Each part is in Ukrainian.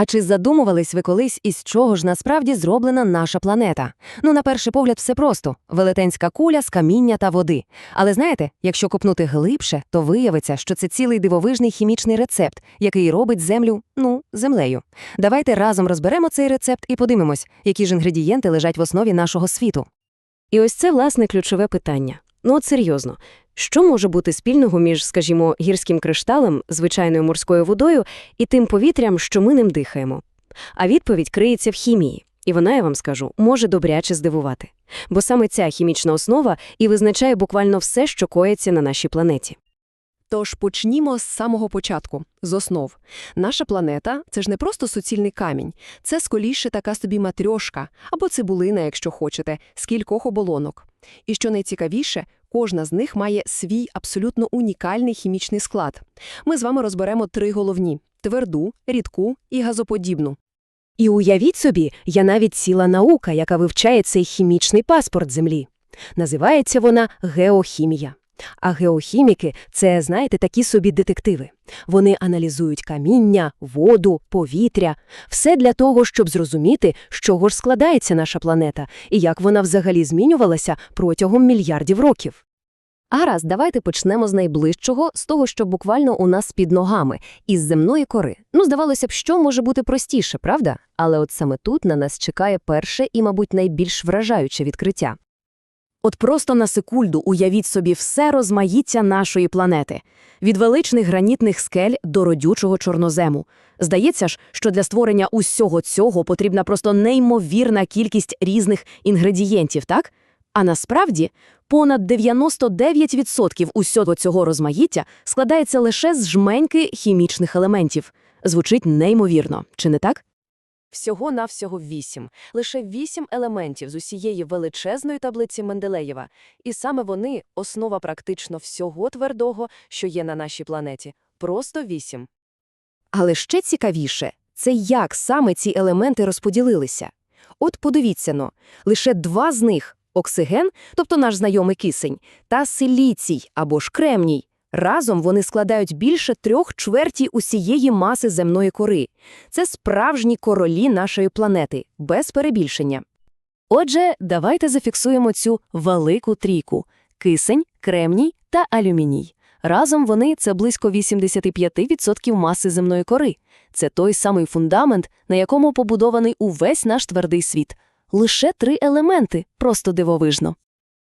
А чи задумувались ви колись, із чого ж насправді зроблена наша планета? Ну, на перший погляд, все просто велетенська куля з каміння та води. Але знаєте, якщо копнути глибше, то виявиться, що це цілий дивовижний хімічний рецепт, який робить землю, ну, землею. Давайте разом розберемо цей рецепт і подивимось, які ж інгредієнти лежать в основі нашого світу. І ось це, власне, ключове питання. Ну, от серйозно, що може бути спільного між, скажімо, гірським кришталем, звичайною морською водою і тим повітрям, що ми ним дихаємо? А відповідь криється в хімії. І вона, я вам скажу, може добряче здивувати. Бо саме ця хімічна основа і визначає буквально все, що коїться на нашій планеті. Тож почнімо з самого початку, з основ. Наша планета – це ж не просто суцільний камінь, це скоріше така собі матрьошка, або цибулина, якщо хочете, з кількох оболонок. І що найцікавіше, кожна з них має свій абсолютно унікальний хімічний склад. Ми з вами розберемо три головні – тверду, рідку і газоподібну. І уявіть собі, я навіть ціла наука, яка вивчає цей хімічний паспорт Землі. Називається вона геохімія. А геохіміки – це, знаєте, такі собі детективи. Вони аналізують каміння, воду, повітря – все для того, щоб зрозуміти, з чого ж складається наша планета і як вона взагалі змінювалася протягом мільярдів років. Гаразд, давайте почнемо з найближчого, з того, що буквально у нас під ногами, із земної кори. Ну, здавалося б, що може бути простіше, правда? Але от саме тут на нас чекає перше і, мабуть, найбільш вражаюче відкриття. От просто на секунду уявіть собі все розмаїття нашої планети. Від величних гранітних скель до родючого чорнозему. Здається ж, що для створення усього цього потрібна просто неймовірна кількість різних інгредієнтів, так? А насправді понад 99% усього цього розмаїття складається лише з жменьки хімічних елементів. Звучить неймовірно, чи не так? Всього-навсього вісім. Лише вісім елементів з усієї величезної таблиці Менделеєва. І саме вони – основа практично всього твердого, що є на нашій планеті. Просто вісім. Але ще цікавіше – це як саме ці елементи розподілилися. От подивіться-но, лише два з них – оксиген, тобто наш знайомий кисень, та силіцій або ж кремній. Разом вони складають більше трьох чверті усієї маси земної кори. Це справжні королі нашої планети, без перебільшення. Отже, давайте зафіксуємо цю велику трійку – кисень, кремній та алюміній. Разом вони – це близько 85% маси земної кори. Це той самий фундамент, на якому побудований увесь наш твердий світ. Лише три елементи – просто дивовижно.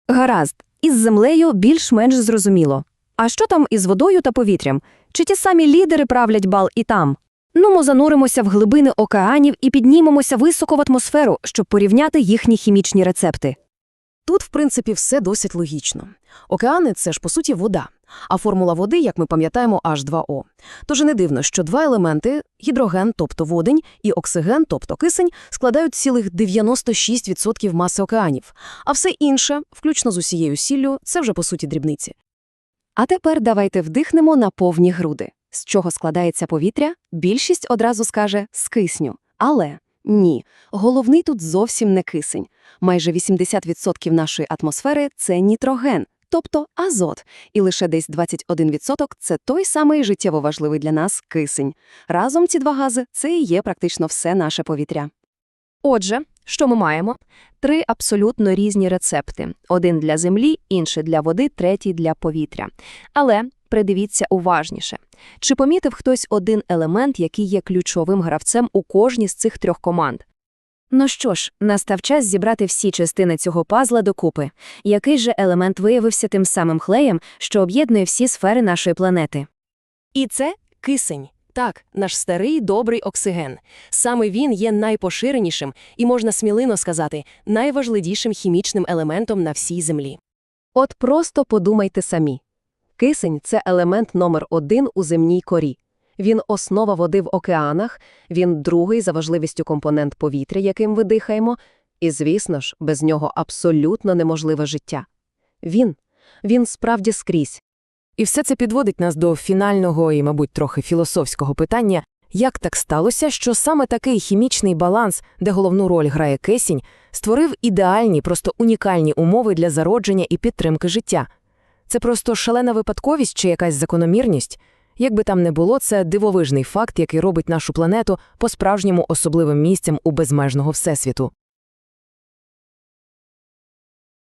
Гаразд, із землею більш-менш зрозуміло. А що там із водою та повітрям? Чи ті самі лідери правлять бал і там? Ну, ми зануримося в глибини океанів і піднімемося високо в атмосферу, щоб порівняти їхні хімічні рецепти. Тут, в принципі, все досить логічно. Океани – це ж, по суті, вода. А формула води, як ми пам'ятаємо, H2O. Тож не дивно, що два елементи – гідроген, тобто водень, і оксиген, тобто кисень, складають цілих 96% маси океанів. А все інше, включно з усією сіллю, це вже, по суті, дрібниці. А тепер давайте вдихнемо на повні груди. З чого складається повітря? Більшість одразу скаже з кисню. Але ні, головний тут зовсім не кисень. Майже 80% нашої атмосфери – це нітроген, тобто азот. І лише десь 21% – це той самий життєво важливий для нас кисень. Разом ці два гази – це і є практично все наше повітря. Отже, що ми маємо? Три абсолютно різні рецепти. Один для землі, інший для води, третій для повітря. Але придивіться уважніше. Чи помітив хтось один елемент, який є ключовим гравцем у кожній з цих трьох команд? Ну що ж, настав час зібрати всі частини цього пазла докупи. Який же елемент виявився тим самим хлеєм, що об'єднує всі сфери нашої планети? І це кисень. Так, наш старий добрий оксиген. Саме він є найпоширенішим і, можна сміливо сказати, найважливішим хімічним елементом на всій Землі. От просто подумайте самі. Кисень – це елемент номер один у земній корі. Він основа води в океанах, він другий за важливістю компонент повітря, яким ви дихаємо, і, звісно ж, без нього абсолютно неможливе життя. Він, він справді скрізь. І все це підводить нас до фінального і, мабуть, трохи філософського питання, як так сталося, що саме такий хімічний баланс, де головну роль грає кисінь, створив ідеальні, просто унікальні умови для зародження і підтримки життя. Це просто шалена випадковість чи якась закономірність? Як би там не було, це дивовижний факт, який робить нашу планету по-справжньому особливим місцем у безмежного всесвіту.